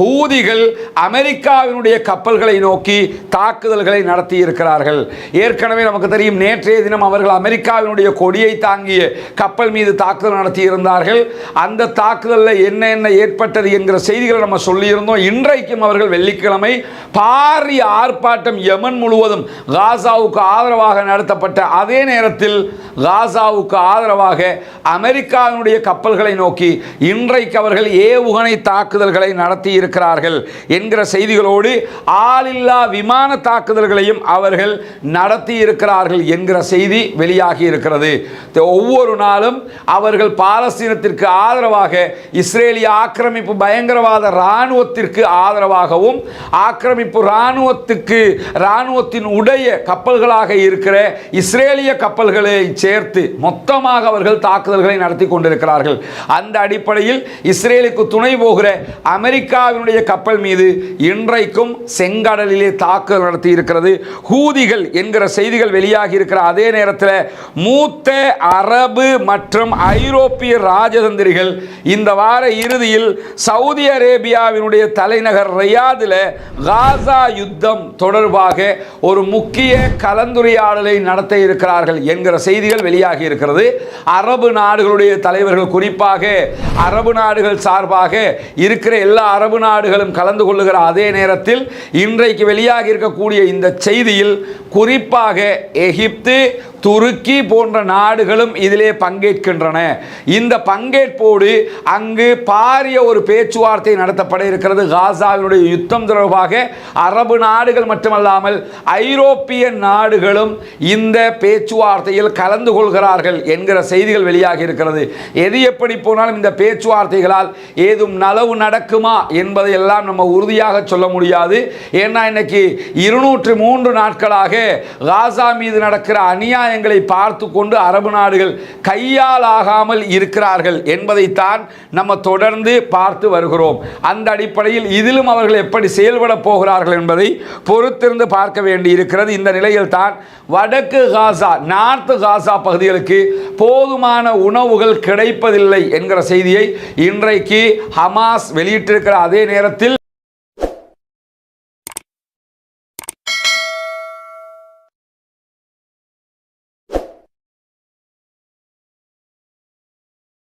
ஹூதிகள் அமெரிக்காவினுடைய கப்பல்களை நோக்கி தாக்குதல்களை நடத்தி இருக்கிறார்கள் ஏற்கனவே நமக்கு தெரியும் நேற்றைய தினம் அவர்கள் அமெரிக்காவினுடைய கொடியை தாங்கிய கப்பல் மீது தாக்குதல் நடத்தி இருந்தார்கள் அந்த தாக்குதலில் என்ன என்ன ஏற்பட்டது என்கிற செய்திகளை நம்ம சொல்லியிருந்தோம். இன்றைக்கும் அவர்கள் வெள்ளிக்கிழமை பாரிய ஆர்ப்பாட்டம் யமன் முழுவதும் காசாவுக்கு ஆதரவாக நடத்தப்பட்ட அதே நேரத்தில் காசாவுக்கு ஆதரவாக அமெரிக்காவினுடைய கப்பல்களை நோக்கி இன்றைக்கு அவர்கள் ஏவுகணை தாக்குதல்களை நடத்தி இருக்கிறார்கள் என்கிற செய்திகளோடு ஆளில்லா விமான தாக்குதல்களையும் அவர்கள் நடத்தி இருக்கிறார்கள் என்கிற செய்தி வெளியாகி இருக்கிறது. ஒவ்வொரு நாளும் அவர்கள் பாலஸ்தீனத்திற்கு ஆதரவாக இஸ்ரேலிய ஆக்கிரமிப்பு பயங்கரவாத இராணுவத்திற்கு ஆதரவாகவும் ஆக்கிரமிப்பு இராணுவத்துக்கு இராணுவத்தின் உடைய கப்பல்களாக இருக்கிற இஸ்ரேலிய கப்பல்களை சேர்த்து மொத்தமாக அவர்கள் தாக்குதல்களை நடத்தி கொண்டிருக்கிறார்கள். அந்த அடிப்படையில் இஸ்ரேலுக்கு துணை போகிற அமெரிக்கா அமெரிக்காவினுடைய கப்பல் மீது இன்றைக்கும் செங்கடலிலே தாக்குதல் நடத்தி இருக்கிறது ஹூதிகள் என்கிற செய்திகள் வெளியாகி இருக்கிற அதே நேரத்தில் மூத்த அரபு மற்றும் ஐரோப்பிய ராஜதந்திரிகள் இந்த வார இறுதியில் சவுதி அரேபியாவினுடைய தலைநகர் ரியாதில் காசா யுத்தம் தொடர்பாக ஒரு முக்கிய கலந்துரையாடலை நடத்த இருக்கிறார்கள் என்கிற செய்திகள் வெளியாகி இருக்கிறது. அரபு நாடுகளுடைய தலைவர்கள் குறிப்பாக அரபு நாடுகள் சார்பாக இருக்கிற எல்லா அரபு நாடுகளும் கலந்து கொள்ளுகிற அதே நேரத்தில் இன்றைக்கு வெளியாகி இருக்கக்கூடிய இந்த செய்தியில் குறிப்பாக எகிப்து துருக்கி போன்ற நாடுகளும் இதிலே பங்கேற்கின்றன. இந்த பங்கேற்போடு அங்கு பாரிய ஒரு பேச்சுவார்த்தை நடத்தப்பட இருக்கிறது. காசாவினுடைய யுத்தம் தொடர்பாக அரபு நாடுகள் மட்டுமல்லாமல் ஐரோப்பிய நாடுகளும் இந்த பேச்சுவார்த்தையில் கலந்து கொள்கிறார்கள் என்கிற செய்திகள் வெளியாகி இருக்கிறது. எது எப்படி போனாலும் இந்த பேச்சுவார்த்தைகளால் ஏதும் நலவு நடக்குமா என்பதை எல்லாம் நம்ம உறுதியாக சொல்ல முடியாது. ஏன்னா இன்னைக்கு இருநூற்று மூன்று நாட்களாக காசா மீது நடக்கிற அநியாயங்களை பார்த்து கொண்டு அரபு நாடுகள் கையால் ஆகாமல் இருக்கிறார்கள் என்பதைத்தான் நம்ம தொடர்ந்து பார்த்து வருகிறோம். அந்த அடிப்படையில் இதிலும் அவர்கள் எப்படி செயல்பட போகிறார்கள் என்பதை பொறுத்திருந்து பார்க்க வேண்டியிருக்கிறது. இந்த நிலையில் தான் வடக்கு காசா நார்த்து காசா பகுதிகளுக்கு போதுமான உணவுகள் கிடைப்பதில்லை என்கிற செய்தியை இன்றைக்கு ஹமாஸ் வெளியிட்டிருக்கிற அதே நேரத்தில்